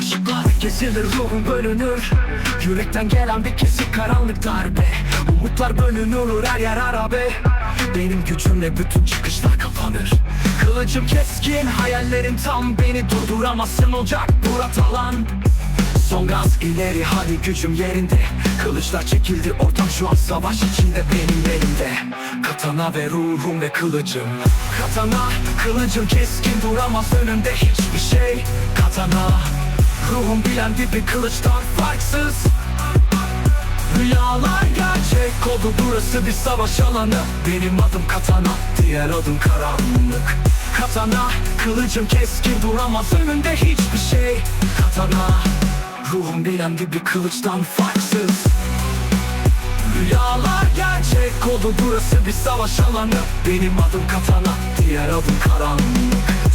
Işıklar kesilir ruhum bölünür. Yürekten gelen bir kesik karanlık darbe. Umutlar bölünür her yer arabe Benim gücümle bütün çıkışlar kapanır. Kılıcım keskin hayallerim tam Beni durduramazsın olacak Murat alan Son gaz ileri hadi gücüm yerinde. Kılıçlar çekildi ortam şu an savaş içinde benim elimde. Katana ve ruhum ve kılıcım. Katana kılıcım keskin duramaz önünde hiçbir şey. Katana ruhum bilendi bir kılıçtan farksız. Rüyalar gerçek oldu burası bir savaş alanı. Benim adım katana diğer adım karanlık. Katana kılıcım keskin duramaz önünde hiçbir şey. Katana ruhum bir kılıçtan farksız gerçek oldu burası bir savaş alanı. Benim adım katana diğer adım karanlık.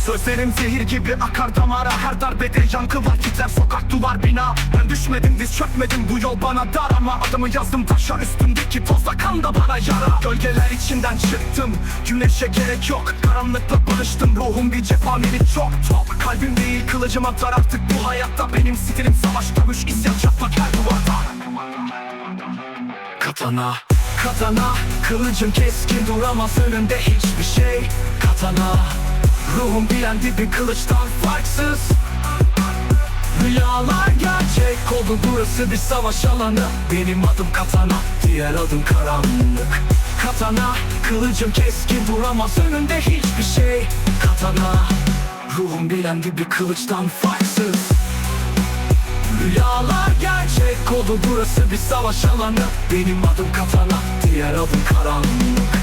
Sözlerim zehir gibi akar damara. Her darbede yankı var titrer sokak duvar bina. Ben düşmedim diz çökmedim bu yol bana dar Ama adımı yazdım taşa üstündeki tozla kan da bana yara. Gölgeler içinden çıktım güneşe gerek yok. Karanlıkla barıştım ruhum bir cephaneli çok top Kalbim değil kılıcım atar artık bu hayatta. Benim stilim savaş dövüş isyan çatlak her duvarda. Katana Katana Kılıcım keskin duramaz önünde hiçbir şey. Katana Ruhum bilendi bir kılıçtan farksız. Rüyalar gerçek oldu burası bir savaş alanı. Benim adım katana diğer adım karanlık. Katana Kılıcım keskin duramaz önünde hiçbir şey. Katana Ruhum bilendi bir kılıçtan farksız. Rüyalar gerçek oldu burası bir savaş alanı. Benim adım katana diğer adım karanlık